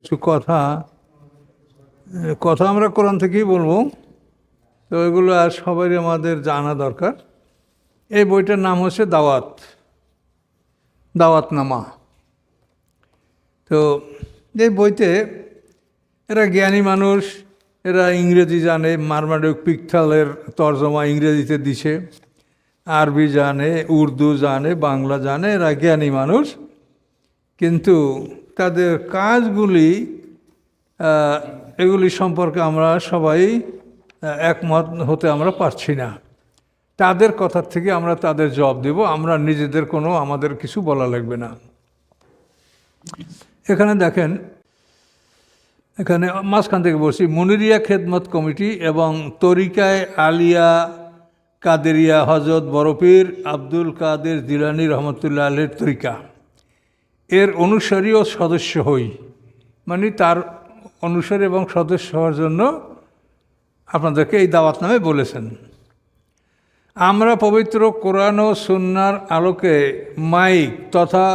কিছু কথা কথা আমরা কোরআন থেকেই বলব। তো এগুলো আর সবারই আমাদের জানা দরকার। এই বইটার নাম হচ্ছে দাওয়াত, দাওয়াতনামা। তো এই বইতে এরা জ্ঞানী মানুষ, এরা ইংরেজি জানে মারমাডুক পিকথালের তর্জমা ইংরেজিতে দিছে। আরবি জানে, উর্দু জানে, বাংলা জানে, এরা জ্ঞানী মানুষ। কিন্তু তাদের কাজগুলি এগুলি সম্পর্কে আমরা সবাই একমত হতে আমরা পারছি না। তাদের কথার থেকে আমরা তাদের জবাব দেব, আমরা নিজেদের কোনো, আমাদের কিছু বলা লাগবে না। এখানে দেখেন, এখানে মাঝখান থেকে বলছি, মনিরিয়া খেদমত কমিটি এবং তরিকায় আলিয়া কাদেরিয়া হজরত বরফির আব্দুল কাদের জিলানি রহমতুল্লাহ আলের তরিকা। এর অনুসারী ও সদস্য হই। মানে তার অনুসারী এবং সদস্য হওয়ার জন্য আপনাদেরকে এই দাওয়াত নামে বলেছেন। আমরা পবিত্র কোরআন ও সুন্নার আলোকে মাইক তথা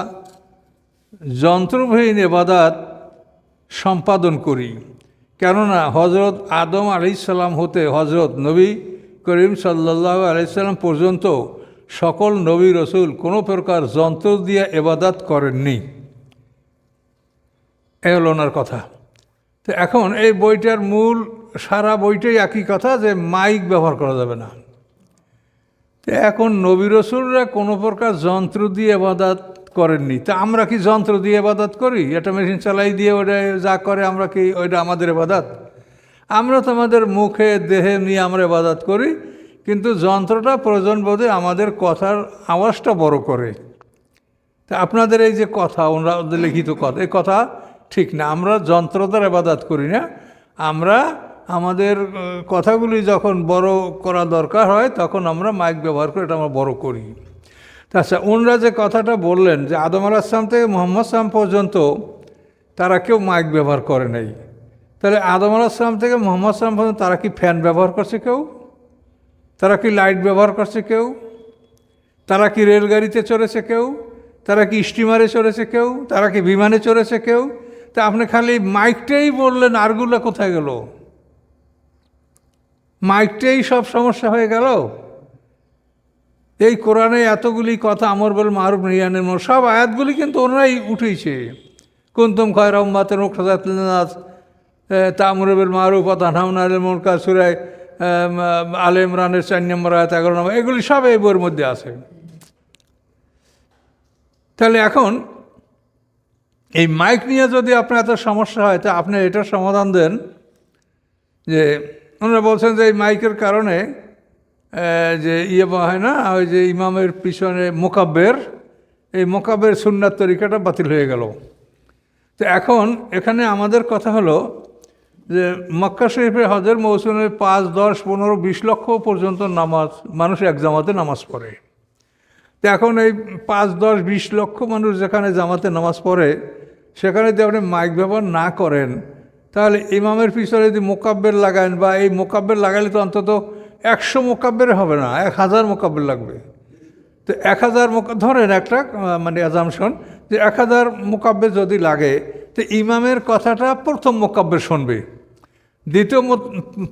যন্ত্রবিহীন এবাদাত সম্পাদন করি। কেননা হজরত আদম আলাইসাল্লাম হতে হজরত নবী করিম সাল্লাহ আলাইসাল্লাম পর্যন্ত সকল নবী রসুল কোনো প্রকার যন্ত্র দিয়ে এবাদাত করেননি। এ হলো ওনার কথা। তো এখন এই বইটার মূল, সারা বইটাই একই কথা যে মাইক ব্যবহার করা যাবে না। তো এখন নবী রসুলরা কোনো প্রকার যন্ত্র দিয়ে এবাদাত করেননি। তা আমরা কি যন্ত্র দিয়ে এবাদাত করি? একটা মেশিন চালাই দিয়ে ওটা যা করে, আমরা কি ওইটা আমাদের এবাদাত? আমরা তো আমাদের মুখে, দেহে নিয়ে আমরা এবাদাত করি। কিন্তু যন্ত্রটা প্রয়োজন বোধে আমাদের কথার আওয়াজটা বড় করে। তা আপনাদের এই যে কথা ওনারা লিখিত কথা, এই কথা ঠিক না। আমরা যন্ত্র দ্বারা এবাদাত করি না। আমরা আমাদের কথাগুলি যখন বড় করা দরকার হয়, তখন আমরা মাইক ব্যবহার করে এটা আমরা বড় করি। আচ্ছা ওনরা যে কথাটা বললেন যে আদম আল আসলাম থেকে মোহাম্মদ সালাম পর্যন্ত তারা কেউ মাইক ব্যবহার করে নাই। তাহলে আদম আল আসলাম থেকে মোহাম্মদ সালাম পর্যন্ত তারা কি ফ্যান ব্যবহার করছে কেউ? তারা কি লাইট ব্যবহার করছে কেউ? তারা কি রেলগাড়িতে চড়েছে কেউ? তারা কি স্টিমারে চড়েছে কেউ? তারা কি বিমানে চড়েছে কেউ? তা আপনি খালি মাইকটাই বললেন, আরগুলো কোথায় গেল? মাইকটাই সব সমস্যা হয়ে গেল? এই কোরআনে এতগুলি কথা আমর বল মারুফ নিয়ানের সব আয়াতগুলি কিন্তু ওনারাই উঠেছে। কুন্তম খয় রহমাতের মুখাত তামরবেল মারুফ তাহাউনালের মনকা সুরায় আলে ইমরানের চার নম্বর আয়াত, এগারো নম্বর, এগুলি সব এই বইয়ের মধ্যে আছে। তাহলে এখন এই মাইক নিয়ে যদি আপনার এত সমস্যা হয়, তা আপনি এটার সমাধান দেন যে ওনারা বলছেন যে এই মাইকের কারণে যে ইয়ে হয় না, ওই যে ইমামের পিছনে মোকাব্বের, এই মোকাব্বের সুন্নার তরিকাটা বাতিল হয়ে গেল। তো এখন এখানে আমাদের কথা হলো যে মক্কা শরীফে হজের মৌসুমে পাঁচ, দশ, পনেরো, বিশ লক্ষ পর্যন্ত নামাজ, মানুষ এক জামাতে নামাজ পড়ে। তো এখন এই পাঁচ, দশ, বিশ লক্ষ মানুষ যেখানে জামাতে নামাজ পড়ে, সেখানে যদি আপনি মাইক ব্যবহার না করেন, তাহলে ইমামের পিছনে যদি মোকাব্বের লাগান, বা এই মোকাব্বের লাগালে তো অন্তত একশো মোকাব্বের হবে না, এক হাজার মোকাব্বের লাগবে। তো এক হাজার ধরেন একটা মানে অ্যাজামশন যে এক হাজার মোকাব্বের যদি লাগে তো ইমামের কথাটা প্রথম মোকাব্বের শুনবে। দ্বিতীয়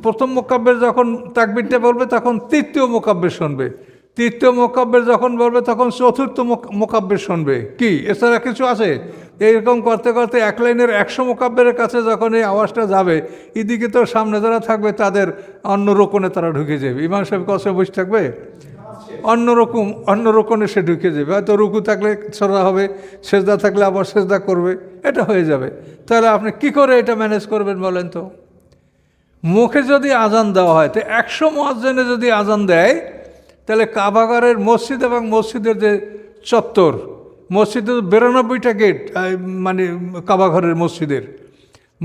প্রথম মোকাব্বের যখন তাকবিরটা বলবে, তখন তৃতীয় মোকাব্বের শুনবে। তৃতীয় মোকাব্বের যখন বলবে, তখন চতুর্থ মোক- মোকাব্বের শুনবে। কি? এছাড়া কিছু আছে? এইরকম করতে করতে এক লাইনের একশো মোকাব্যের কাছে যখন এই আওয়াজটা যাবে, এদিকে তো সামনে যারা থাকবে, তাদের অন্য রোপণে তারা ঢুকে যাবে। ইমাম সাহেব কষে বসে থাকবে? অন্যরকম অন্য রকমে সে ঢুকে যাবে। হয়তো রুকু থাকলে ছড়া হবে, সেজদা থাকলে আবার সেজদা করবে, এটা হয়ে যাবে। তাহলে আপনি কি করে এটা ম্যানেজ করবেন বলেন তো? মুখে যদি আজান দেওয়া হয়, তো একশো মহাজনে যদি আজান দেয়, তাহলে কাবাগারের মসজিদ এবং মসজিদের যে চত্বর মসজিদের বিরানব্বইটা গেট মানে কাবাঘরের মসজিদের,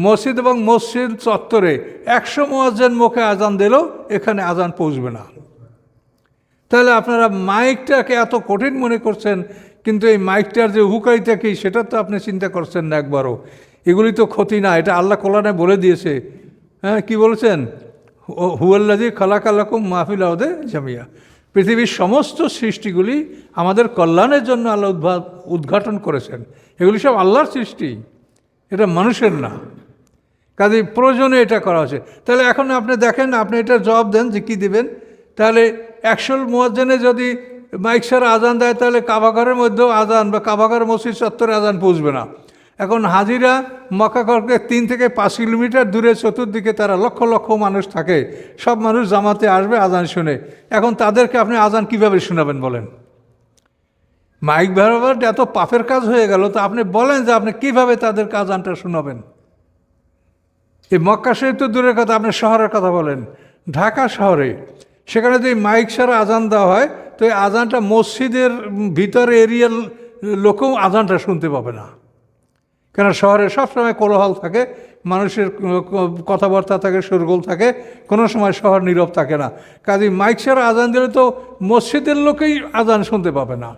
মসজিদ এবং মসজিদ চত্বরে একশো মহাজেন মুখে আজান দিলেও এখানে আজান পৌঁছবে না। তাহলে আপনারা মাইকটাকে এত কঠিন মনে করছেন, কিন্তু এই মাইকটার যে উপকারিতা কী, সেটা তো আপনি চিন্তা করছেন না একবারও। এগুলি তো ক্ষতি না, এটা আল্লাহ কোরআনে বলে দিয়েছে। হ্যাঁ কি বলেছেন? হুয়াল্লাজি খালাকালাকুম মাহফিল আহদে জামিয়া। পৃথিবীর সমস্ত সৃষ্টিগুলি আমাদের কল্যাণের জন্য আল্লাহ উদ্ভা, উদ্ঘাটন করেছেন। এগুলি সব আল্লাহর সৃষ্টি। এটা মানুষের না। কাজে প্রয়োজনে এটা করা হচ্ছে তাহলে এখন আপনি দেখেন, আপনি এটা জবাব দেন যে কী দেবেন। তাহলে একশোল মোয়াজ্জেনে যদি মাইক সারা আজান দেয়, তাহলে কাবাঘরের মধ্যেও আজান বা কাবাঘর মসজিদ চত্বরে আজান পৌঁছবে না। এখন হাজিরা মক্কাগড়কে তিন থেকে পাঁচ কিলোমিটার দূরে চতুর্দিকে তারা লক্ষ লক্ষ মানুষ থাকে। সব মানুষ জামাতে আসবে, আজান শুনে। এখন তাদেরকে আপনি আজান কীভাবে শোনাবেন বলেন? মাইক ব্যবহার এত পাপের কাজ হয়ে গেল, তো আপনি বলেন যে আপনি কীভাবে তাদেরকে আজানটা শোনাবেন? এই মক্কা শরীফ তো দূরের কথা, আপনি শহরের কথা বলেন। ঢাকা শহরে সেখানে যদি মাইক ছাড়া আজান দেওয়া হয়, তো এই আজানটা মসজিদের ভিতরে এরিয়ার লোকেও আজানটা শুনতে পাবে না। কেন শহরে সবসময় কোলাহল থাকে, মানুষের কথাবার্তা থাকে, শোরগোল থাকে, কোনো সময় শহর নীরব থাকে না। কাজে মাইক ছাড়া আজান দিলে তো মসজিদের লোকেই আজান শুনতে পাবে না।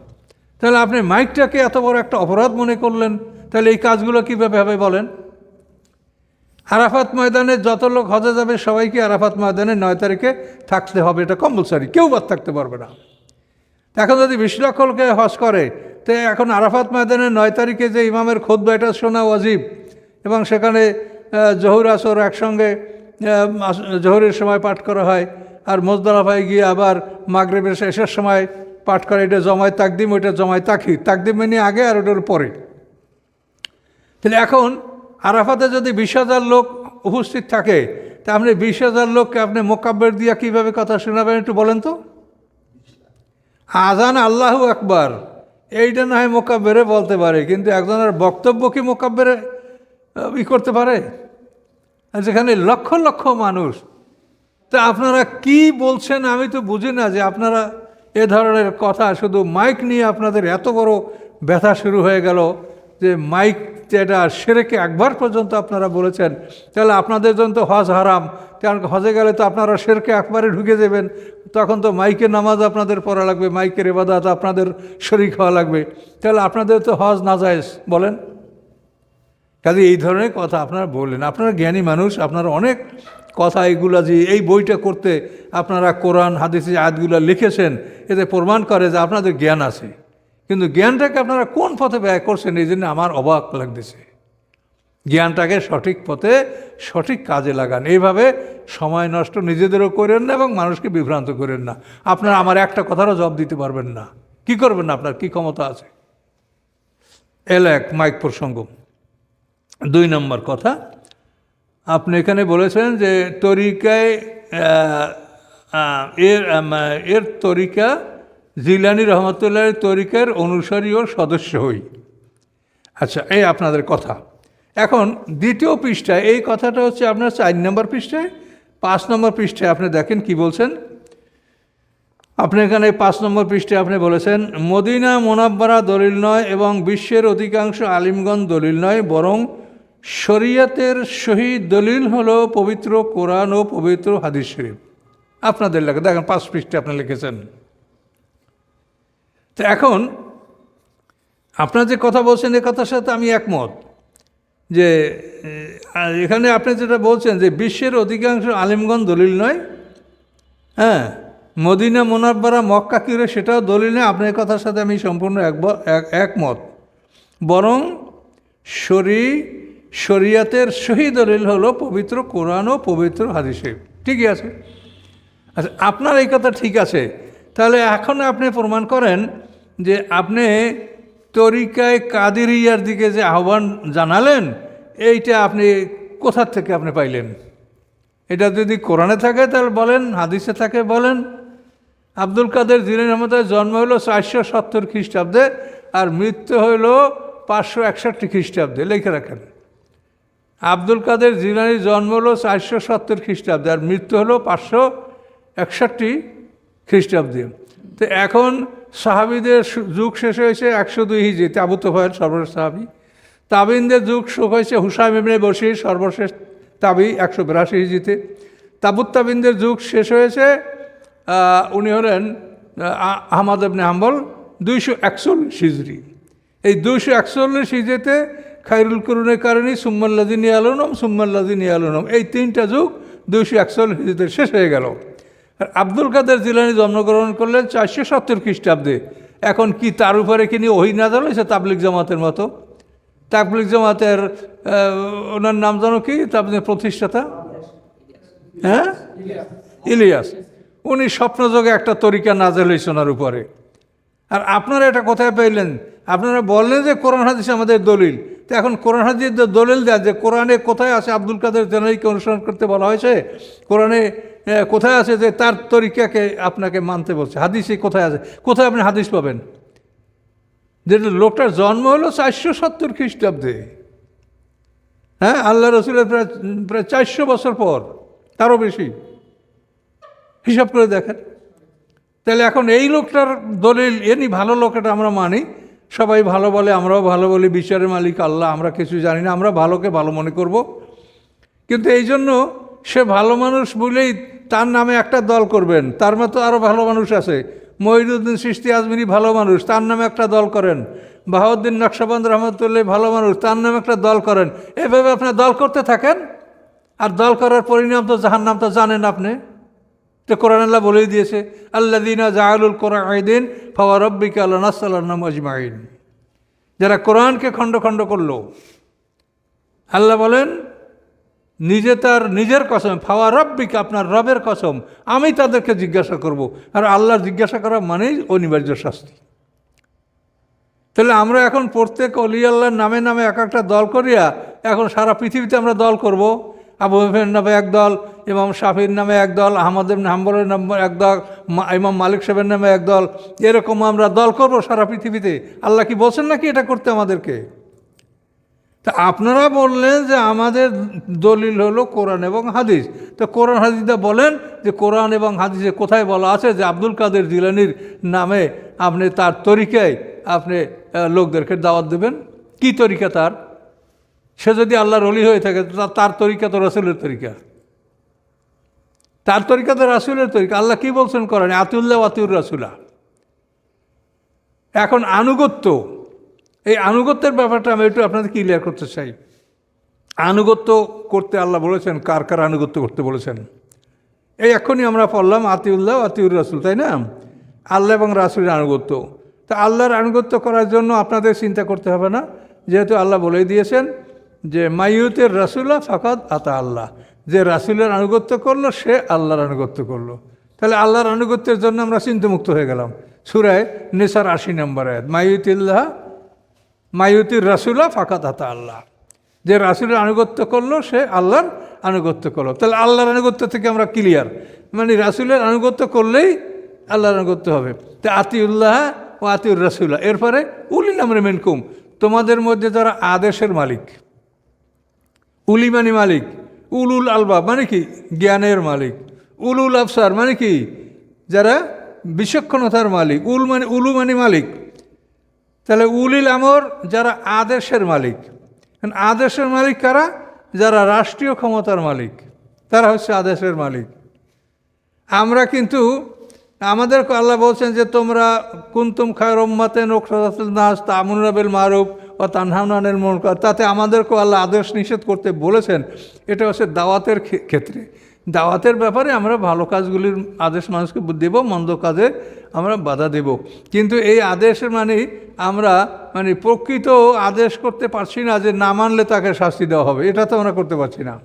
তাহলে আপনি মাইকটাকে এত বড় একটা অপরাধ মনে করলেন, তাহলে এই কাজগুলো কীভাবে হবে বলেন? আরাফাত ময়দানে যত লোক হজে যাবে সবাইকে আরাফাত ময়দানে নয় তারিখে থাকতে হবে, এটা কম্পালসারি কেউ বাদ থাকতে পারবে না। এখন যদি বিশ লক্ষ লোকে হজ করে, তো এখন আরাফাত ময়দানে নয় তারিখে যে ইমামের খোদ্ এটা শোনা ওয়াজিব। এবং সেখানে জহুর আসর একসঙ্গে জহুরের সময় পাঠ করা হয়, আর মোজদালাফায় গিয়ে আবার মাগরেবের শেষের সময় পাঠ করে, এটা জমায় তাকদিম, ওইটা জমায় তাকি তাকদিম মেনে আগে আর ওটার পরে। তাহলে এখন আরাফাতে যদি বিশ হাজার লোক উপস্থিত থাকে তা আপনি বিশ হাজার লোককে আপনি মোকাব্বের দিয়া কীভাবে কথা শোনাবেন একটু বলেন তো? আজান আল্লাহ একবার এইটা না হয় মোকাব্বেরে বলতে পারে, কিন্তু একজনের বক্তব্য কি মোকাব্বেরে ই করতে পারে? যেখানে লক্ষ লক্ষ মানুষ। তা আপনারা কি বলছেন আমি তো বুঝি না যে আপনারা এ ধরনের কথা, শুধু মাইক নিয়ে আপনাদের এত বড় ব্যথা শুরু হয়ে গেল যে মাইক যেটা সেরেকে একবার পর্যন্ত আপনারা বলেছেন, তাহলে আপনাদের জন্য তো হজ হারাম, কারণ হজে গেলে তো আপনারা সেরকে একবারে ঢুকে দেবেন তখন তো মাইকের নামাজ আপনাদের পড়া লাগবে, মাইকের এবাদাত আপনাদের শরিক হওয়া লাগবে, তাহলে আপনাদের তো হজ না যায় বলেন। কাজে এই ধরনের কথা আপনারা বললেন, আপনারা জ্ঞানী মানুষ, আপনারা অনেক কথা এইগুলা যে এই বইটা করতে আপনারা কোরআন, হাদিসে আয়াতগুলো লিখেছেন, এতে প্রমাণ করে যে আপনাদের জ্ঞান আছে। কিন্তু জ্ঞানটাকে আপনারা কোন পথে ব্যয় করছেন, এই জন্য আমার অবাক লাগতেছে। জ্ঞানটাকে সঠিক পথে, সঠিক কাজে লাগান। এইভাবে সময় নষ্ট নিজেদেরও করেন না এবং মানুষকে বিভ্রান্ত করেন না। আপনারা আমার একটা কথারও জবাব দিতে পারবেন না। কি করবেন না আপনার? কি ক্ষমতা আছে? এল এক, মাইক প্রসঙ্গ। দুই নম্বর কথা, আপনি এখানে বলেছেন যে তরিকায় এর এর তরিকা জিলানি রহমতুল্লাহ তরিকার অনুসারী ও সদস্য হই। আচ্ছা এই আপনাদের কথা। এখন দ্বিতীয় পৃষ্ঠায়, এই কথাটা হচ্ছে আপনার চার নম্বর পৃষ্ঠায়। পাঁচ নম্বর পৃষ্ঠায় আপনি দেখেন কি বলছেন। আপনি এখানে পাঁচ নম্বর পৃষ্ঠে আপনি বলেছেন, মদিনা মোনাব্বারা দলিল নয় এবং বিশ্বের অধিকাংশ আলিমগঞ্জ দলিল নয়, বরং শরিয়াতের শহীদ দলিল হলো পবিত্র কোরআন ও পবিত্র হাদিস শরীফ। আপনাদের লেখা দেখেন, পাঁচ পৃষ্ঠে আপনি লিখেছেন। তো এখন আপনার যে কথা বলছেন, এ কথার সাথে আমি একমত যে এখানে আপনি যেটা বলছেন যে বিশ্বের অধিকাংশ আলিমগঞ্জ দলিল নয় হ্যাঁ মদিনা মোনাব্বারা, মক্কা কিরে সেটাও দলিল নয়, আপনার কথার সাথে আমি সম্পূর্ণ একমত। বরং শরী, শরিয়াতের সহি দলিল হলো পবিত্র কোরআন ও পবিত্র হাদিসে। ঠিকই আছে? আচ্ছা আপনার এই কথা ঠিক আছে। তাহলে এখন আপনি প্রমাণ করেন যে আপনি তরিকায় কাদিরিয়ার দিকে যে আহ্বান জানালেন, এইটা আপনি কোথার থেকে আপনি পাইলেন? এটা যদি কোরআনে থাকে তাহলে বলেন, হাদিসে থাকে বলেন। আব্দুল কাদের জিলেন আহমদের জন্ম হলো চারশো সত্তর খ্রিস্টাব্দে আর মৃত্যু হইল পাঁচশো একষট্টি খ্রিস্টাব্দে। লিখে রাখেন। আব্দুল কাদের জিলানির জন্ম হলো চারশো সত্তর খ্রিস্টাব্দে আর মৃত্যু হলো পাঁচশো একষট্টি খ্রিস্টাব্দে। তো এখন সাহাবিদের যুগ শেষ হয়েছে একশো দুই হিজি তাবুত ভয়ের সর্বশেষ সাহাবি। তাবিনদের যুগ শুরু হয়েছে হুসাইম ইবনে বসির সর্বশেষ তাবি একশো বিরাশি হিজিতে তাবুত তাবিনদের যুগ শেষ হয়েছে উনি হলেন আহমদ ইবনে হাম্বল দুইশো একচল্লিশ হিজড়ি। এই দুইশো একচল্লিশ হিজেতে খাইরুল করুনের কারণে সুম্মাল্লাদিনী আলনম সুম্মাল্লাদিনী আলনম এই তিনটা যুগ দুইশো একচল্লিশ হিজড়িতে শেষ হয়ে গেল। আর আব্দুল কাদের জিলানি জন্মগ্রহণ করলেন চারশো সত্তর খ্রিস্টাব্দে। এখন কি তার উপরে কি নিয়ে ওহি নাজাল হয়েছে তাবলিক জামাতের মতো? তাবলিক জামাতের ওনার নাম জানো কি? তাবলিক প্রতিষ্ঠাতা? হ্যাঁ? ইলিয়াস। উনি স্বপ্নযোগে একটা তরিকা নাজেল হয়েছে ওনার উপরে। আর আপনারা এটা কোথায় পেলেন আপনারা বললেন যে কোরআন হাদিস আমাদের দলিল। তো এখন কোরআন হাদিস দলিল দেয় যে কোরআনে কোথায় আছে আব্দুল কাদের জেনারিকে অনুসরণ করতে বলা হয়েছে? কোরআনে কোথায় আছে যে তার তরিকাকে আপনাকে মানতে বলছে? হাদিসে কোথায় আছে? কোথায় আপনি হাদিস পাবেন? যে লোকটার জন্ম হলো চারশো সত্তর খ্রিস্টাব্দে। হ্যাঁ আল্লাহ রসুলের প্রায় প্রায় চারশো বছর পর, তারও বেশি। হিসাব করে দেখেন। তাহলে এখন এই লোকটার দলিল, এনি ভালো লোক এটা আমরা মানি, সবাই ভালো বলে, আমরাও ভালো বলি, বিচারের মালিক আল্লাহ, আমরা কিছু জানি না, আমরা ভালোকে ভালো মনে করব। কিন্তু এই জন্য সে ভালো মানুষ বলেই তার নামে একটা দল করবেন, তার মতো আরও ভালো মানুষ আছে। মহিদুদ্দিন সৃষ্টি আজমিনী ভালো মানুষ, তার নামে একটা দল করেন। বাহাউদ্দিন নকশাবন্দ রহমতুল্লাহ ভালো মানুষ, তার নামে একটা দল করেন। এভাবে আপনার দল করতে থাকেন? আর দল করার পরিণাম তো যাহার নাম তো জানেন আপনি। তো কোরআন আল্লাহ বলেই দিয়েছে আল্লাহ দিনা জাহালুল কোরআন আইদিন ফাওয়া রব্বিকা আল্লাহ নাসাল্লাহ নাম আজমাইন। যারা কোরআনকে খণ্ড খণ্ড করল, আল্লাহ বলেন নিজে তার নিজের কসম, ফাওয়া রব্বিকা, আপনার রবের কসম, আমি তাদেরকে জিজ্ঞাসা করব। আর আল্লাহর জিজ্ঞাসা করা মানেই অনিবার্য শাস্তি। তাহলে আমরা এখন প্রত্যেক অলি আল্লাহর নামে নামে এক একটা দল করিয়া এখন সারা পৃথিবীতে আমরা দল করব। আবু হাফের নামে এক দল, ইমাম শাফির নামে এক দল, আহমদ ইবনে হাম্বলের নামে এক দল ইমাম মালিক সাহেবের নামে এক দল, এরকম আমরা দল করব সারা পৃথিবীতে। আল্লাহ কি বলছেন নাকি এটা করতে আমাদেরকে? তা আপনারা বললেন যে আমাদের দলিল হলো কোরআন এবং হাদিস। তো কোরআন হাদিসটা বলেন যে কোরআন এবং হাদিসে কোথায় বলা আছে যে আব্দুল কাদের জিলানির নামে আপনি তার তরিকায় আপনি লোকদেরকে দাওয়াত দেবেন। কি তরিকা তার? সে যদি আল্লাহর অলি হয়ে থাকে তার তরিকা তো রসুলের তরিকা। তার তরিকা তো রাসুলের তরিকা। আল্লাহ কি বলছেন করেন আতুল্লাহ আতিউর রাসুলা। এখন আনুগত্য এই আনুগত্যের ব্যাপারটা আমি একটু আপনাদের ক্লিয়ার করতে চাই। আনুগত্য করতে আল্লাহ বলেছেন, কার কার আনুগত্য করতে বলেছেন? এই এখনই আমরা পড়লাম আতিউল্লাহ আতিউর রাসুল, তাই না? আল্লাহ এবং রাসুলের আনুগত্য। তা আল্লাহর আনুগত্য করার জন্য আপনাদের চিন্তা করতে হবে না, যেহেতু আল্লাহ বলেই দিয়েছেন যে, মাইয়ুতের রাসুল্লাহ ফাকাদ আতা আল্লাহ। যে রাসুলের আনুগত্য করল, সে আল্লাহর আনুগত্য করল। তাহলে আল্লাহর আনুগত্যের জন্য আমরা চিন্তামুক্ত হয়ে গেলাম। সুরায় নেসার আশি নম্বর আয়াত, মাইয়ুতিল্লাহ মায়ুতির রাসুলা ফাঁকাত হাতা আল্লাহ। যে রাসুলের আনুগত্য করল, সে আল্লাহর আনুগত্য করল। তাহলে আল্লাহর আনুগত্য থেকে আমরা ক্লিয়ার মানে রাসুলের আনুগত্য করলেই আল্লাহর আনুগত্য হবে। তো আতিউল্লাহ ও আতিউর রাসুল্লাহ এরপরে উলিল আমরে মেনকুম। তোমাদের মধ্যে যারা আদেশের মালিক উলি মানে মালিক, উলুল আলবা মানে কি? জ্ঞানের মালিক। উলুল আফসার মানে কি? যারা বিচক্ষণতার মালিক, উল মানে উলু মানে মালিক। তাহলে উলিল আমর যারা আদেশের মালিক। আদেশের মালিক কারা? যারা রাষ্ট্রীয় ক্ষমতার মালিক। তারা হচ্ছে আদেশের মালিক। আমরা কিন্তু, আমাদের আল্লাহ বলছেন যে, তোমরা কুন্তুম খায় রম্মাতে নোকসাদাতুল নাস তামুনাবেল মারুফ ও তানহানানের মন তাতে আমাদেরকেও আল্লাহ আদেশ নিষেধ করতে বলেছেন। এটা হচ্ছে দাওয়াতের ক্ষেত্রে। দাওয়াতের ব্যাপারে আমরা ভালো কাজগুলির আদেশ মানুষকে দেব, মন্দ কাজে আমরা বাধা দেব। কিন্তু এই আদেশের মানে আমরা মানে প্রকৃত আদেশ করতে পারছি না যে না মানলে তাকে শাস্তি দেওয়া হবে। এটা তো আমরা করতে পারছি না।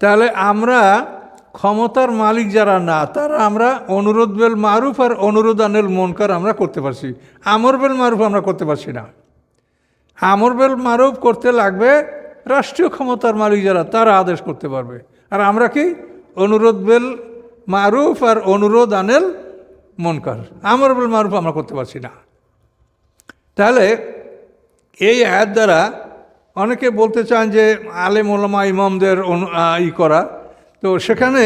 তাহলে আমরা ক্ষমতার মালিক যারা না, তারা আমরা অনুরোধ বেল মারুফ আর অনুরোধ আনেল মনকার আমরা করতে পারছি। আমর বেল মারুফ আমরা করতে পারছি না। আমর বেল মারুফ করতে লাগবে রাষ্ট্রীয় ক্ষমতার মালিক যারা, তারা আদেশ করতে পারবে। আর আমরা কি? অনুরোধ বেল মারুফ আর অনুরোধ আনেল মনকার। আমর বেল মারুফ আমরা করতে পারছি না। তাহলে এই আয়াত দ্বারা অনেকে বলতে চান যে আলেম ওলামা ইমামদের ই করা। তো সেখানে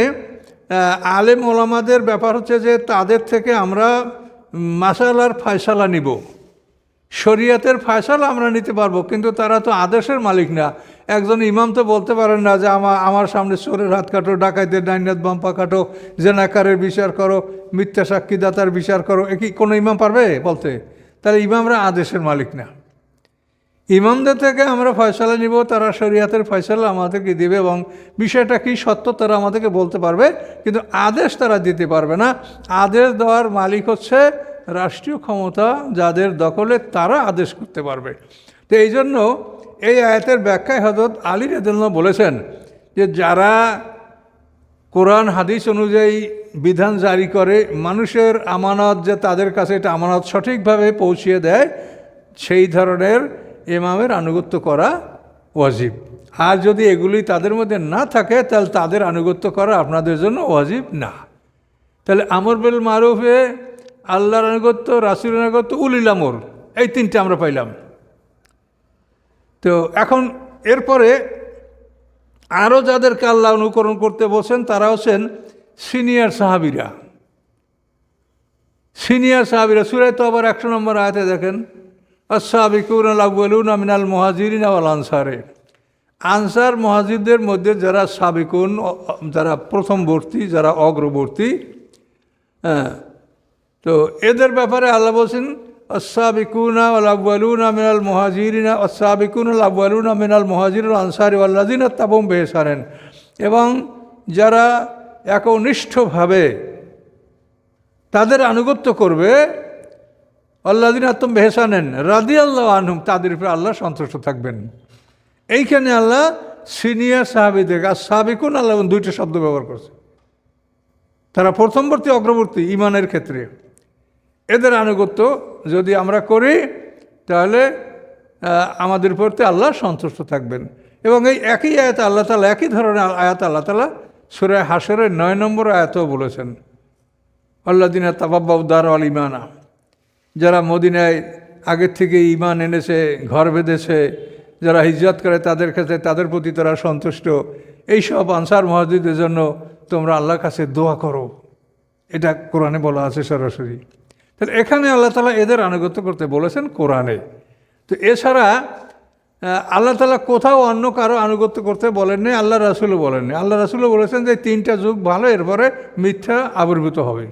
আলেম ওলামাদের ব্যাপার হচ্ছে যে তাদের থেকে আমরা মাসালার ফয়সালা নিব। শরিয়াতের ফয়সালা আমরা নিতে পারব, কিন্তু তারা তো আদেশের মালিক না। একজন ইমাম তো বলতে পারেন না যে আমার আমার সামনে চোরের হাত কাটো ডাকাইতের ডাইনাত বাম্পা কাটো, জেনাকারের বিচার করো, মিথ্যা সাক্ষীদাতার বিচার করো। এ কি কোনো ইমাম পারবে বলতে? তাহলে ইমামরা আদেশের মালিক না। ইমামদের থেকে আমরা ফয়সালা নিব, তারা শরিয়াতের ফয়সালা আমাদেরকে দেবে এবং বিষয়টা কি সত্য তারা আমাদেরকে বলতে পারবে, কিন্তু আদেশ তারা দিতে পারবে না। আদেশ দেওয়ার মালিক হচ্ছে রাষ্ট্রীয় ক্ষমতা যাদের দখলে তারা আদেশ করতে পারবে। তো এই জন্য এই আয়াতের ব্যাখ্যায় হজরত আলী রেদুল্লাহ বলেছেন যে যারা কোরআন, হাদিস অনুযায়ী বিধান জারি করে, মানুষের আমানত যে তাদের কাছে এটা আমানত সঠিকভাবে পৌঁছিয়ে দেয়, সেই ধরনের ইমামের আনুগত্য করা ওয়াজিব। আর যদি এগুলি তাদের মধ্যে না থাকে, তাহলে তাদের আনুগত্য করা আপনাদের জন্য ওয়াজিব না। তাহলে আমর বেল মারুফে আল্লাহর আনুগত্য, রাসুলের আনুগত্য, উলিল আমর, এই তিনটে আমরা পাইলাম। তো এখন এরপরে আরও যাদেরকে আল্লাহ অনুকরণ করতে বলছেন, তারা হচ্ছেন সিনিয়র সাহাবিরা। সিনিয়র সাহাবিরা সুরায় তো আবার একশো নম্বর আয়াতে দেখেন আসাবিকুন আলাগুলুন মিনাল মহাজিরিন আল আনসারে। আনসার মহাজিরদের মধ্যে যারা সাবিকুন যারা প্রথমবর্তী যারা অগ্রবর্তী হ্যাঁ তো এদের ব্যাপারে আল্লাহ বলছেন আসাবিকুনা আলাগুলুনা মিনাল মহাজিরিনা আসাবিকুন আলাগুলুনা মিনাল মহাজির আনসারি আল্লাদিন তাবম বেহসারেন এবং যারা একনিষ্ঠভাবে তাদের আনুগত্য করবে আল্লাদিন আত্ম বেহসানেন রাদি আল্লাহ আনহুম, তাদের উপরে আল্লাহ সন্তুষ্ট থাকবেন। এইখানে আল্লাহ সিনিয়র সাহাবিদের আর সাহাবিকুন আল্লাহ দুইটা শব্দ ব্যবহার করছে। তারা প্রথমবর্তী, অগ্রবর্তী ইমানের ক্ষেত্রে। এদের আনুগত্য যদি আমরা করি, তাহলে আমাদের প্রতি আল্লাহ সন্তুষ্ট থাকবেন। এবং এই একই আয়াত আল্লাহ তালা একই ধরনের আয়াত আল্লাহ তালা সুরায় হাসরের নয় নম্বর আয়াতও বলেছেন আল্লাহ দিনা তাবাব্বাউদ্দার আল ইমানা যারা মদিনায় আগের থেকে ইমান এনেছে, ঘর বেঁধেছে, যারা হিজরত করে তাদের কাছে, তাদের প্রতি তারা সন্তুষ্ট। এইসব আনসার মহাজিদের জন্য তোমরা আল্লাহর কাছে দোয়া করো। এটা কোরআনে বলা আছে সরাসরি। তাহলে এখানে আল্লাহ তালা এদের আনুগত্য করতে বলেছেন কোরআনে। তো এছাড়া আল্লাহ তালা কোথাও অন্য কারও আনুগত্য করতে বলেননি, আল্লাহ রাসুলও বলেননি। আল্লাহ রাসুলও বলেছেন যে তিনটা যুগ ভালো, এরপরে মিথ্যা আবির্ভূত হবে।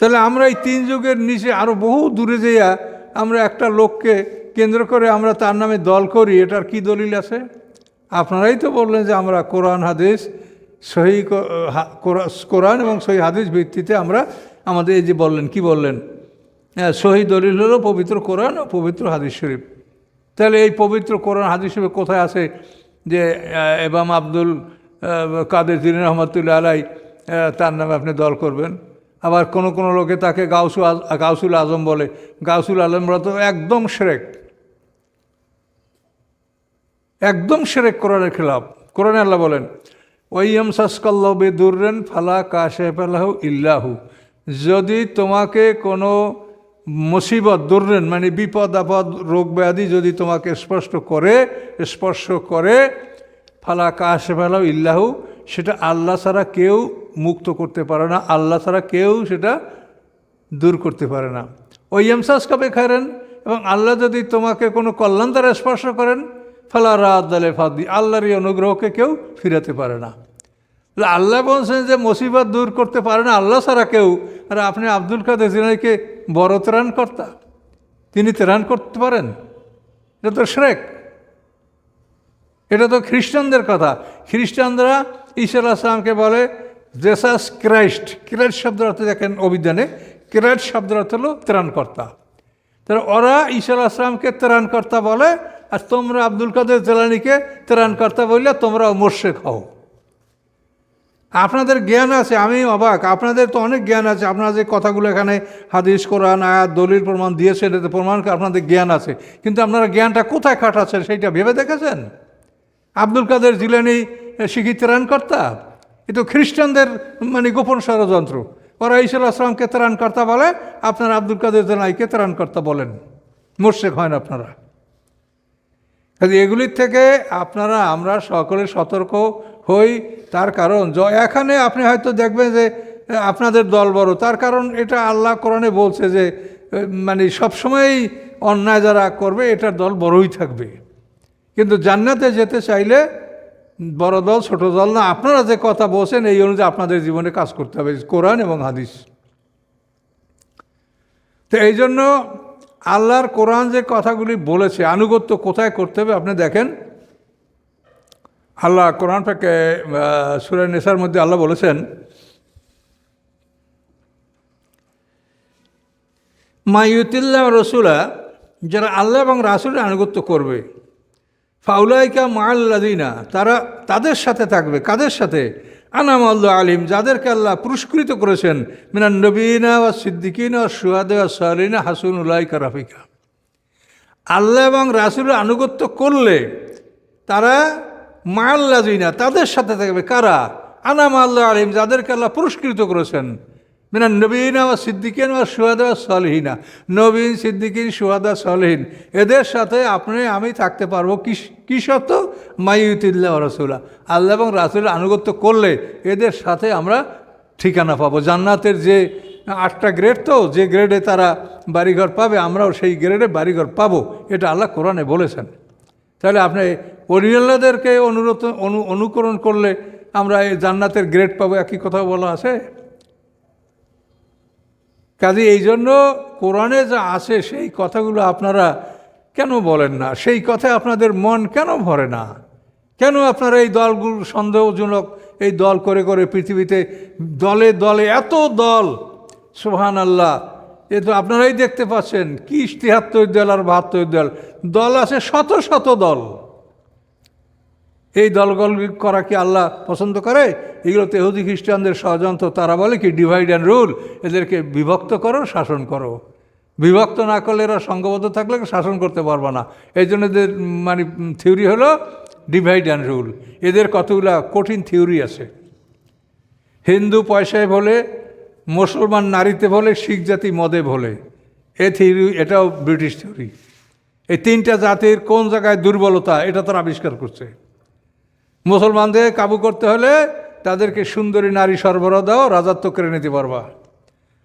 তাহলে আমরা এই তিন যুগের নিচে আরও বহু দূরে যেয়া আমরা একটা লোককে কেন্দ্র করে আমরা তার নামে দল করি, এটার কি দলিল আছে? আপনারাই তো বললেন যে আমরা কোরআন, হাদিস, সহি কোরআন এবং সহি হাদিস ভিত্তিতে আমরা আমাদের এই যে বললেন কি বললেন? হ্যাঁ, সহি দলিল হলো পবিত্র কোরআন ও পবিত্র হাদিস শরীফ। তাহলে এই পবিত্র কোরআন হাদিস শরীফে কোথায় আছে যে এবাম আব্দুল কাদের জিন রহমতুল্লাহ আলাই তার নামে আপনি দল করবেন? আবার কোনো কোনো লোকে তাকে গাউসু গাউসুল আজম বলে। গাউসুল আলমরা তো একদম সেরেক। একদম সেরেক কোরআনের খেলাফ। কোরআনে আল্লাহ বলেন ওয়াইয়াম সাসকাল্লাহ বেদুরেন ফালা কাশে পেলাহু ইল্লাহু। যদি তোমাকে কোনো মুসিবত দুর্রেন মানে বিপদ, আপদ, রোগ ব্যাধি যদি তোমাকে স্পষ্ট করে, স্পর্শ করে, ফালা কাশে পেলাহু ইল্লাহু, সেটা আল্লাহ ছাড়া কেউ মুক্ত করতে পারে না, আল্লাহ ছাড়া কেউ সেটা দূর করতে পারে না। ওই এমসাস কবে খারেন এবং আল্লাহ যদি তোমাকে কোনো কল্যাণ দ্বারা স্পর্শ করেন, ফালা রাত দালে ফাদি আল্লাহর এই অনুগ্রহকে কেউ ফিরাতে পারে না। আল্লাহ বলছেন যে মুসিবত দূর করতে পারে না আল্লাহ ছাড়া কেউ। আর আপনি আব্দুল কাদের জিনাইকে বড় ত্রাণ কর্তা তিনি ত্রাণ করতে পারেন? এটা তো শ্রেক। এটা তো খ্রিস্টানদের কথা। খ্রিস্টানরা ঈশ্বর আসলামকে বলে জেসাস ক্রাইস্ট ক্রাইস্ট শব্দের অর্থ দেখেন অভিধানে ক্রাইস্ট শব্দের অর্থ হলো ত্রাণকর্তা। তাহলে ওরা ঈশ্বর আসলামকে ত্রাণকর্তা বলে, আর তোমরা আব্দুল কাদের জেলানিকে ত্রাণকর্তা বললে তোমরা মোর্শেক হও। আপনাদের জ্ঞান আছে, আমি অবাক। আপনাদের তো অনেক জ্ঞান আছে। আপনারা যে কথাগুলো এখানে হাদিস, কোরআন, আয়াত, দলিল প্রমাণ দিয়েছেন এতে প্রমাণ আপনাদের জ্ঞান আছে। কিন্তু আপনারা জ্ঞানটা কোথায় খাটাচ্ছেন সেইটা ভেবে দেখেছেন? আব্দুল কাদের জিলানি শিখি ত্রাণকর্তা? এ তো খ্রিস্টানদের মানে গোপন ষড়যন্ত্র। ওরা ঈশ্বর আসলামকে ত্রাণকর্তা বলে, আপনারা আব্দুল কাদের জেলাইকে ত্রাণকর্তা বলেন। মোর্শেক হয় না আপনারা। কাজে এগুলির থেকে আপনারা, আমরা সকলে সতর্ক হই, তার কারণ। এখানে আপনি হয়তো দেখবেন যে, আপনাদের দল বড়। তার কারণ এটা আল্লাহ কোরআনে বলছে যে মানে সবসময়ই অন্যায় যারা করবে, এটার দল বড়ই থাকবে। কিন্তু জান্নাতে যেতে চাইলে বড় দল, ছোট দল না। আপনারা যে কথা বলছেন, এই অনুযায়ী আপনাদের জীবনে কাজ করতে হবে। কোরআন এবং হাদিস। তো এই জন্য আল্লাহর কোরআন যে কথাগুলি বলেছে, আনুগত্য কোথায় করতে হবে আপনি দেখেন। আল্লাহ কোরআন থেকে সুরের নেশার মধ্যে আল্লাহ বলেছেন মাইউতিল্লাহ রসুলা যারা আল্লাহ এবং রাসুলের আনুগত্য করবে, ফাউলাইকা মাল্লাদিনা তারা তাদের সাথে থাকবে, কাদের সাথে? আনাম আল্লাহ আলিম, যাদেরকে আল্লাহ পুরস্কৃত করেছেন, মিনান নবীনা ও সিদ্দিকিন ও সুয়াদ সালিনা হাসুন উলাইকা রাফিকা। আল্লাহ এবং রাসুলের আনুগত্য করলে তারা মাল্লাদিনা তাদের সাথে থাকবে কারা? আনাম আল্লাহ আলিম, যাদেরকে আল্লাহ পুরস্কৃত করেছেন। মিনান নবীন আবার সিদ্দিকিন বা সুহাদা সলহিনা। নবীন, সিদ্দিকিন সুহাদা সলহীন। এদের সাথে আপনি, আমি থাকতে পারব। কি, কী সত্য মাইউতিল্লাহ রসুল্লাহ আল্লাহ এবং রাসুলের আনুগত্য করলে এদের সাথে আমরা ঠিকানা পাবো। জান্নাতের যে আটটা গ্রেড তো, যে গ্রেডে তারা বাড়িঘর পাবে, আমরাও সেই গ্রেডে বাড়িঘর পাবো। এটা আল্লাহ কোরআনে বলেছেন। তাহলে আপনি অরিয়াল্লাদেরকে অনুরোধ, অনু, অনুকরণ করলে আমরা এই জান্নাতের গ্রেড পাবো, একই কথা বলা আছে? কাজে এই জন্য কোরআনে যা আছে, সেই কথাগুলো আপনারা কেন বলেন না? সেই কথায় আপনাদের মন কেন ভরে না? কেন আপনারা এই দলগুলো সন্দেহজনক, এই দল করে করে পৃথিবীতে দলে দলে এত দল? সোহান আল্লাহ এ তো আপনারাই দেখতে পাচ্ছেন, কি তিয়াত্তর দল আর বাহাত্তর দল। দল আছে শত শত দল। এই দলগল করা কি আল্লাহ পছন্দ করে? এগুলো তেহুদি খ্রিস্টানদের ষড়যন্ত্র, তারা বলে কি ডিভাইড অ্যান্ড রুল এদেরকে বিভক্ত করো, শাসন করো। বিভক্ত না করলে এরা সঙ্গবদ্ধ থাকলে শাসন করতে পারবে না। এই জন্য এদের মানে থিওরি হলো ডিভাইড অ্যান্ড রুল এদের কতগুলা কঠিন থিওরি আছে। হিন্দু পয়সায় বলে মুসলমান নারীতে বলে শিখ জাতি মদে বলে এ থিওরি, এটাও ব্রিটিশ থিওরি। এই তিনটা জাতির কোন জায়গায় দুর্বলতা, এটা তারা আবিষ্কার করছে। মুসলমানদের কাবু করতে হলে তাদেরকে সুন্দরী নারী সরবরাহ দাও, রাজত্ব করে নিতে পারবা।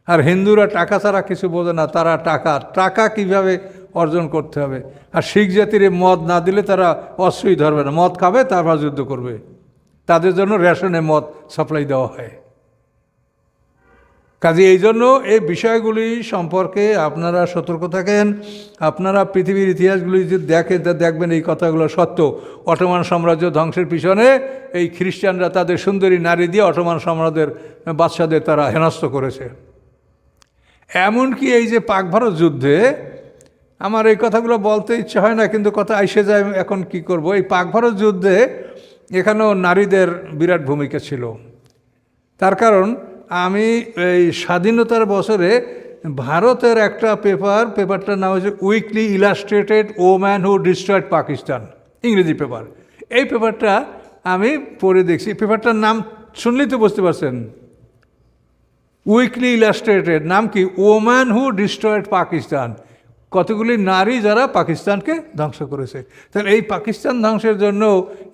আর হিন্দুরা টাকা ছাড়া কিছু বোঝে না, তারা টাকা। টাকা কীভাবে অর্জন করতে হবে? আর শিখ জাতির মদ না দিলে তারা অস্ত্রই ধরবে না। মদ খাবে, তারপর যুদ্ধ করবে। তাদের জন্য রেশনে মদ সাপ্লাই দেওয়া হয়। কাজে এই জন্য এই বিষয়গুলি সম্পর্কে আপনারা সতর্ক থাকেন। আপনারা পৃথিবীর ইতিহাসগুলি যদি দেখেন তা দেখবেন এই কথাগুলো সত্য। অটোমান সাম্রাজ্য ধ্বংসের পিছনে এই খ্রিস্টানরা তাদের সুন্দরী নারী দিয়ে অটোমান সাম্রাজ্যের বাচ্চাদের তারা হেনস্থ করেছে। এমনকি এই যে পাক ভারত যুদ্ধে, আমার এই কথাগুলো বলতে ইচ্ছে হয় না, কিন্তু কথা আইসে যায়, এখন কি করব? এই পাক ভারত যুদ্ধে এখানেও নারীদের বিরাট ভূমিকা ছিল। তার কারণ আমি এই স্বাধীনতার বছরে ভারতের একটা পেপার, পেপারটার নাম হচ্ছে উইকলি ইলাস্ট্রেটেড ও ম্যান হু ডিস্ট্রয়েড পাকিস্তান ইংরেজি পেপার। এই পেপারটা আমি পড়ে দেখছি। পেপারটার নাম শুনলেই তো বুঝতে পারছেন। উইকলি ইলাস্ট্রেটেড নাম কি? ওম্যান হু ডিস্ট্রয়েড পাকিস্তান কতগুলি নারী যারা পাকিস্তানকে ধ্বংস করেছে। তাহলে এই পাকিস্তান ধ্বংসের জন্য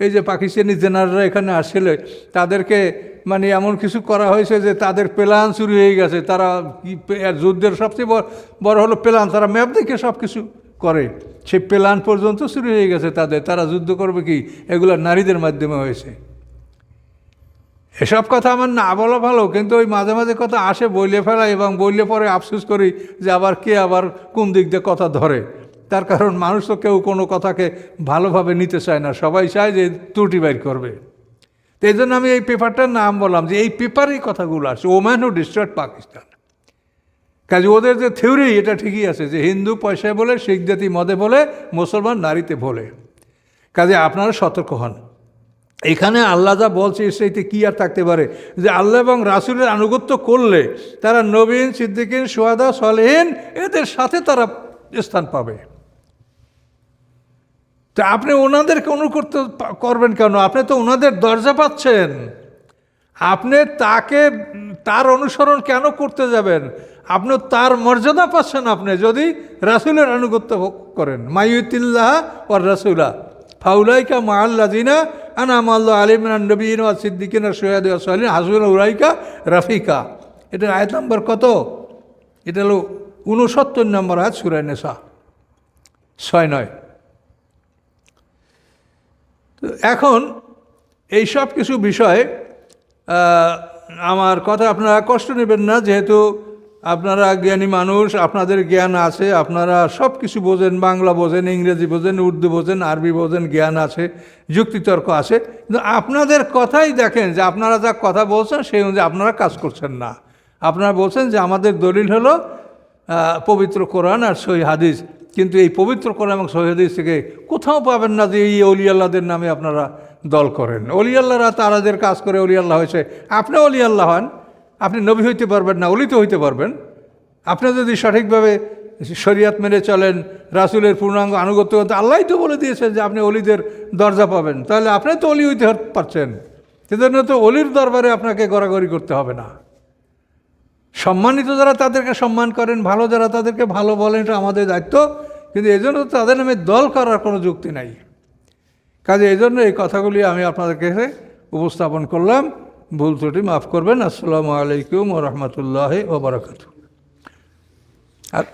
এই যে পাকিস্তানি জেনারেলরা এখানে আসলে, তাদেরকে মানে এমন কিছু করা হয়েছে যে তাদের প্ল্যান শুরু হয়ে গেছে। তারা যুদ্ধের সবচেয়ে বড় হলো প্ল্যান। তারা ম্যাপ দেখে সব কিছু করে। সেই প্ল্যান পর্যন্ত শুরু হয়ে গেছে তাদের। তারা যুদ্ধ করবে কি? এগুলো নারীদের মাধ্যমে হয়েছে। এসব কথা আমার না বলা ভালো, কিন্তু ওই মাঝে মাঝে কথা আসে, বইলে ফেলা এবং বইলে পরে আফসোস করি যে আবার কে আবার কোন দিক দিয়ে কথা ধরে। তার কারণ মানুষ তো কেউ কোনো কথাকে ভালোভাবে নিতে চায় না, সবাই চায় যে ত্রুটি বাইর করবে। তো এই জন্য আমি এই পেপারটার নাম বললাম যে এই পেপারেই কথাগুলো আসছে ওম্যান হু ডিস্ট্রয়েড পাকিস্তান। কাজে ওদের যে থিওরি, এটা ঠিকই আছে যে হিন্দু পয়সায় বলে, শিখ জাতি মদে বলে, মুসলমান নারীতে বলে। কাজে আপনারা সতর্ক হন। এখানে আল্লাহ যা বলছে সেইতে কী আর থাকতে পারে? যে আল্লাহ এবং রাসুলের আনুগত্য করলে তারা নবীন, সিদ্দিকিন সোয়াদা সলেহীন এদের সাথে তারা স্থান পাবে। তা আপনি ওনাদেরকে অনুকর্ত করবেন কেন? আপনি তো ওনাদের দরজা পাচ্ছেন। আপনি তাকে, তার অনুসরণ কেন করতে যাবেন? আপনি তার মর্যাদা পাচ্ছেন আপনি যদি রাসুলের আনুগত্য করেন। মাইউতিল্লাহ ও রাসুলা। ফাউলাইকা মাল্লাদিনা আনাম আল্লাহ আলিমিন নবীন সিদ্দিকিন সৈয়দ সালিন হাসুন উরাইকা রাফিকা এটার আয়াত নম্বর কত? এটা হলো উনসত্তর নম্বর আয়াত সুরায় নেশা ছয় নয়। তো এখন এই সব কিছু বিষয় আমার কথা আপনারা কষ্ট নেবেন না, যেহেতু আপনারা জ্ঞানী মানুষ, আপনাদের জ্ঞান আছে, আপনারা সব কিছু বোঝেন, বাংলা বোঝেন, ইংরেজি বোঝেন, উর্দু বোঝেন, আরবি বোঝেন, জ্ঞান আছে, যুক্তিতর্ক আছে। কিন্তু আপনাদের কথাই দেখেন যে আপনারা যা কথা বলছেন, সেই অনুযায়ী আপনারা কাজ করছেন না। আপনারা বলছেন যে আমাদের দলিল হলো পবিত্র কোরআন আর সই হাদিস। কিন্তু এই পবিত্র কোরআন এবং সহিদিস থেকে কোথাও পাবেন না যে এই অলি আল্লাহদের নামে আপনারা দল করেন। অলি আল্লাহরা তারাদের কাজ করে অলি আল্লাহ হয়েছে। আপনি অলি আল্লাহ হন। আপনি নবী হইতে পারবেন না অলি তো হইতে পারবেন। আপনি যদি সঠিকভাবে শরিয়াত মেনে চলেন, রাসুলের পূর্ণাঙ্গ আনুগত্য করতে, আল্লাহই তো বলে দিয়েছেন যে আপনি অলিদের দরজা পাবেন। তাহলে আপনি তো অলি হইতে পারছেন। সেজন্য তো অলির দরবারে আপনাকে গড়াগড়ি করতে হবে না। সম্মানিত যারা তাদেরকে সম্মান করেন, ভালো যারা তাদেরকে ভালো বলেন, এটা আমাদের দায়িত্ব। কিন্তু এই জন্য তাদের নামে দল করার কোনো যুক্তি নাই। কাজে এই জন্য এই কথাগুলি আমি আপনাদের কাছে উপস্থাপন করলাম। ভুল ত্রুটি মাফ করবেন। আসসালামু আলাইকুম ও রহমতুল্লাহ ওবরাকাত আর